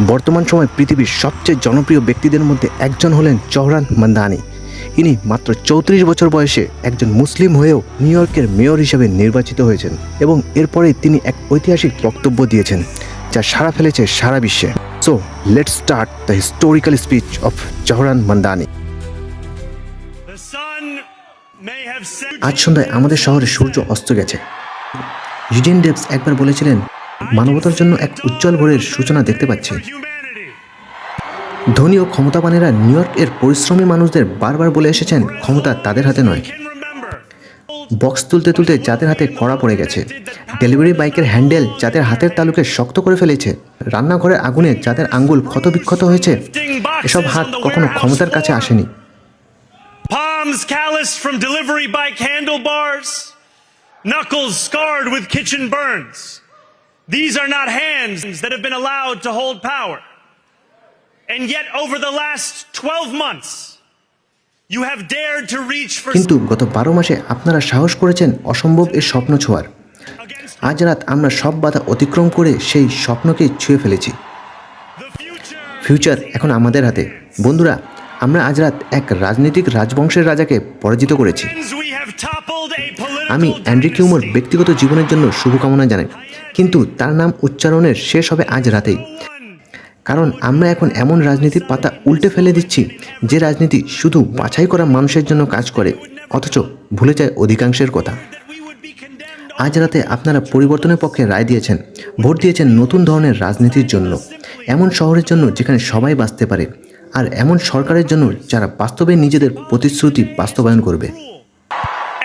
বর্তমান সময় পৃথিবীর সবচেয়ে জনপ্রিয় ব্যক্তিদের মধ্যে একজন হলেন জহরান মান্দানি। ইনি মাত্র চৌত্রিশ বছর বয়সে একজন মুসলিম হয়েও নিউ ইয়র্কের মেয়র হিসেবে নির্বাচিত হয়েছেন এবং এরপরে তিনি এক ঐতিহাসিক বক্তব্য দিয়েছেন, যা সারা ফেলেছে সারা বিশ্বে। So let start the historical speech of Zohran Mamdani. আজ সন্ধ্যায় আমাদের শহরে সূর্য অস্ত গেছে। ইউজিন ডেভস একবার বলেছিলেন মানবতার জন্য এক উজ্জ্বল ভোরের সূচনা দেখতে পাচ্ছি। ধনী ও ক্ষমতাবানেরা নিউ ইয়র্ক এর পরিশ্রমী মানুষদের বারবার বলে এসেছেন ক্ষমতা তাদের হাতে নয়। বক্স তুলতে তুলতে যাদের হাতে কড়া পড়ে গেছে ডেলিভারি বাইকের হ্যান্ডেল যাদের হাতের তালুকে শক্ত করে ফেলেছে রান্নাঘরের আগুনে যাদের আঙ্গুল ক্ষতবিক্ষত হয়েছে এসব হাত কখনো ক্ষমতার কাছে আসেনি। Palms calloused from delivery bike handlebars, knuckles scarred with kitchen burns. These are not hands that have been allowed to hold power. And yet, over the last 12 months, you have dared to reach for কিন্তু গত বারো মাসে আপনারা সাহস করেছেন অসম্ভব এর স্বপ্ন ছোঁয়ার। আজ রাত আমরা সব বাধা অতিক্রম করে সেই স্বপ্নকে ছুঁয়ে ফেলেছি. ফিউচার এখন আমাদের হাতে। বন্ধুরা আমরা আজ রাত এক রাজনৈতিক রাজবংশের রাজাকে পরাজিত করেছি। আমি অ্যান্ড্রি কিউমোর ব্যক্তিগত জীবনের জন্য শুভকামনা জানাই। কিন্তু তার নাম উচ্চারণের শেষ হবে আজ রাতেই। কারণ আমরা এখন এমন রাজনীতির পাতা উল্টে ফেলে দিচ্ছি, যে রাজনীতি শুধু বাছাই করা মানুষের জন্য কাজ করে, অথচ ভুলে যায় অধিকাংশের কথা। আজ রাতে আপনারা পরিবর্তনের পক্ষে রায় দিয়েছেন, ভোট দিয়েছেন নতুন ধরনের রাজনীতির জন্য। এমন শহরের জন্য যেখানে সবাই বাঁচতে পারে, আর এমন সরকারের জন্য যারা বাস্তবে নিজেদের প্রতিশ্রুতি বাস্তবায়ন করবে।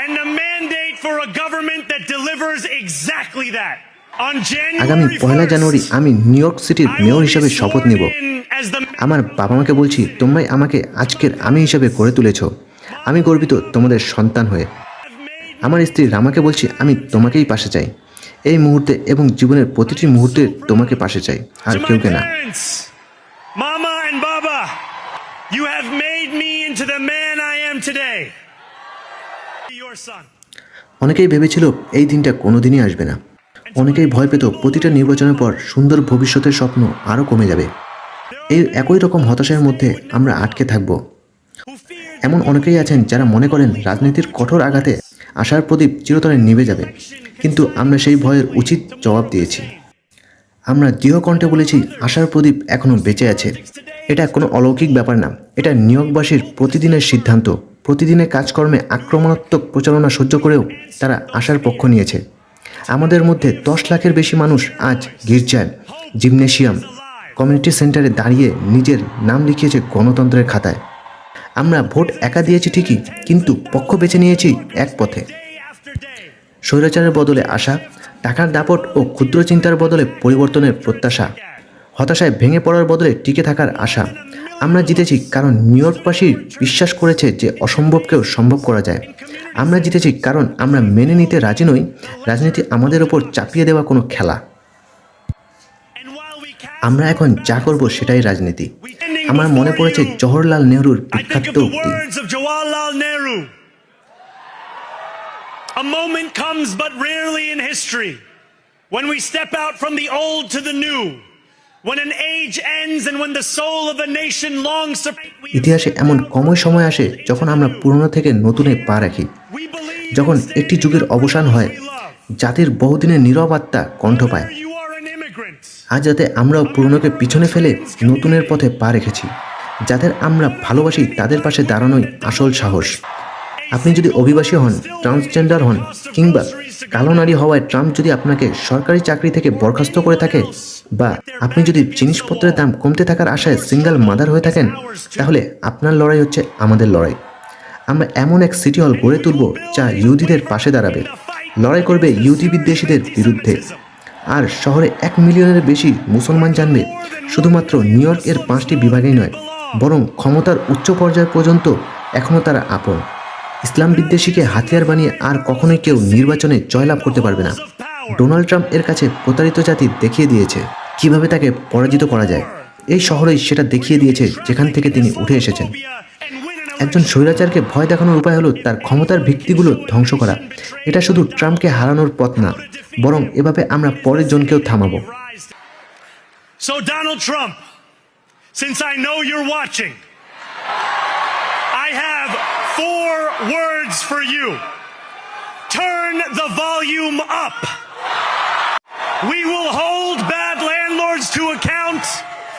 And mandate for a government that delivers exactly that. আগামী পয়লা জানুয়ারি আমি নিউ ইয়র্ক সিটির মেয়র হিসেবে শপথ নেব। আমার বাবা মাকে বলছি তোমরাই আমাকে আজকের আমি হিসাবে গড়ে তুলেছ। আমি গর্বিত তোমাদের সন্তান হয়ে। আমার স্ত্রী রামাকে বলছি আমি তোমাকেই পাশে চাই। এই মুহূর্তে এবং জীবনের প্রতিটি মুহূর্তে তোমাকে পাশে চাই আর কেউকে না। parents, and Baba, you have made me into the man I am today. Your son. অনেকেই ভেবেছিল এই দিনটা কোনোদিনই আসবে না। অনেকেই ভয় পেত প্রতিটা নির্বাচনের পর সুন্দর ভবিষ্যতের স্বপ্ন আরও কমে যাবে। এই একই রকম হতাশার মধ্যে আমরা আটকে থাকব। এমন অনেকেই আছেন যারা মনে করেন রাজনীতির কঠোর আঘাতে আশার প্রদীপ চিরতরে নিভে যাবে। কিন্তু আমরা সেই ভয়ের উচিত জবাব দিয়েছি। আমরা দৃঢ় কণ্ঠে বলেছি, আশার প্রদীপ এখনও বেঁচে আছে। এটা কোনো অলৌকিক ব্যাপার না। এটা নিয়োগবাসীর প্রতিদিনের সিদ্ধান্ত। প্রতিদিনের কাজকর্মে আক্রমণাত্মক প্রচারণা সহ্য করেও তারা আশার পক্ষ নিয়েছে। আমাদের মধ্যে দশ লাখের বেশি মানুষ আজ গির্জায় জিমনেশিয়াম, কমিউনিটি সেন্টারে দাঁড়িয়ে নিজের নাম লিখিয়েছে গণতন্ত্রের খাতায়। আমরা ভোট একা দিয়েছি ঠিকই, কিন্তু পক্ষ বেছে নিয়েছি এক পথে. স্বৈরাচারের বদলে আশা, টাকার দাপট ও ক্ষুদ্র চিন্তার বদলে পরিবর্তনের প্রত্যাশা। হতাশায় ভেঙে পড়ার বদলে টিকে থাকার আশা। আমরা জিতেছি কারণ নিউ বিশ্বাস করেছে যে অসম্ভবকেও সম্ভব করা যায়। আমরা জিতেছি কারণ আমরা মেনে নিতে রাজি নই। রাজনীতি আমাদের ওপর চাপিয়ে দেওয়া কোনো খেলা। আমরা এখন যা করব সেটাই রাজনীতি। আমার মনে পড়েছে জওহরলাল নেহরুর বিখ্যাত উক্তি। A moment comes but rarely in history when we from. ইতিহাসে এমন কমই সময় আসে যখন আমরা পুরনো থেকে নতুনে পা রাখি। যখন একটি যুগের অবসান হয় জাতির বহুদিনের নীরব আত্মা কণ্ঠ পায়। আজ যাতে আমরাও পুরনোকে পিছনে ফেলে নতুনের পথে পা রেখেছি যাদের আমরা ভালোবাসি তাদের পাশে দাঁড়ানোই আসল সাহস। আপনি যদি অভিবাসী হন ট্রান্সজেন্ডার হন কিংবা কালো নারী হওয়ায় ট্রাম্প যদি আপনাকে সরকারি চাকরি থেকে বরখাস্ত করে থাকে বা আপনি যদি জিনিসপত্রের দাম কমতে থাকার আশায় সিঙ্গেল মাদার হয়ে থাকেন, তাহলে আপনার লড়াই হচ্ছে আমাদের লড়াই। আমরা এমন এক সিটি হল গড়ে তুলব যা ইহুদিদের পাশে দাঁড়াবে। লড়াই করবে ইহুদি বিদ্বেষীদের বিরুদ্ধে। আর শহরে এক মিলিয়নের বেশি মুসলমান জানবে শুধুমাত্র নিউ ইয়র্কের পাঁচটি বিভাগেই নয়, বরং ক্ষমতার উচ্চ পর্যায় পর্যন্ত এখনও তারা আপন। ইসলাম বিদ্বেষীকে হাতিয়ার বানিয়ে আর কখনোই কেউ নির্বাচনে জয়লাভ করতে পারবে না। ডোনাল্ড ট্রাম্প এর কাছে প্রতারিত জাতি দেখিয়ে দিয়েছে। কীভাবে তাকে পরাজিত করা যায় এই শহরেই সেটা দেখিয়ে দিয়েছে যেখান থেকে তিনি উঠে এসেছেন একজন স্বৈরাচারকে ভয় দেখানোর উপায় হলো তার ক্ষমতার ভিত্তিগুলো ধ্বংস করা এটা শুধু ট্রাম্পকে হারানোর পথ না বরং এভাবে আমরা পরের জনকেও থামাবো. So, Donald Trump, since I know you're watching, I have four words for you. Turn the volume up. We will hold to account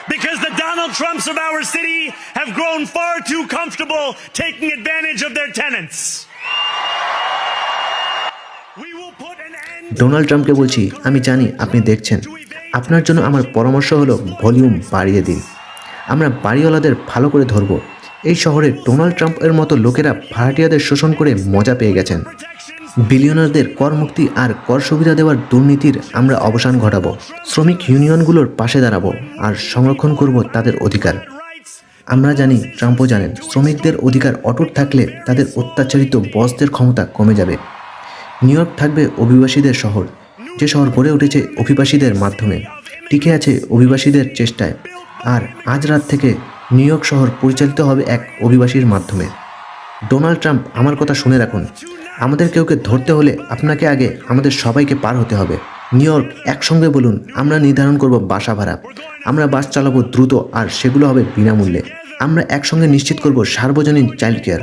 because the Donald Trumps of our city have grown far too comfortable taking advantage of their tenants. Donald ট্রাম্পকে বলছি আমি জানি আপনি দেখছেন আপনার জন্য আমার পরামর্শ হলো ভলিউম বাড়িয়ে দিন আমরা বাড়িওয়ালাদের ভালো করে ধরব এই শহরে ডোনাল্ড ট্রাম্পের মতো লোকেরা ভাড়াটিয়াদের শোষণ করে মজা পেয়ে গেছেন. বিলিয়নারদের কর মুক্তি আর কর সুবিধা দেওয়ার দুর্নীতির আমরা অবসান ঘটাবো। শ্রমিক ইউনিয়নগুলোর পাশে দাঁড়াবো আর সংরক্ষণ করব তাদের অধিকার। আমরা জানি, ট্রাম্পও জানেন, শ্রমিকদের অধিকার অটুট থাকলে তাদের অত্যাচারিত বসদের ক্ষমতা কমে যাবে। নিউ ইয়র্ক থাকবে অভিবাসীদের শহর। যে শহর গড়ে উঠেছে অভিবাসীদের মাধ্যমে। টিকে আছে অভিবাসীদের চেষ্টায়। আর আজ রাত থেকে নিউ ইয়র্ক শহর পরিচালিত হবে এক অভিবাসীর মাধ্যমে। ডোনাল্ড ট্রাম্প আমার কথা শুনে রাখুন। আমাদের কেউকে ধরতে হলে আপনাকে আগে আমাদের সবাইকে পার হতে হবে। নিউ ইয়র্ক, একসঙ্গে বলুন, আমরা নির্ধারণ করব বাসা ভাড়া। আমরা বাস চালাবো দ্রুত আর সেগুলো হবে বিনামূল্যে। আমরা একসঙ্গে নিশ্চিত করব সার্বজনীন চাইল্ড কেয়ার।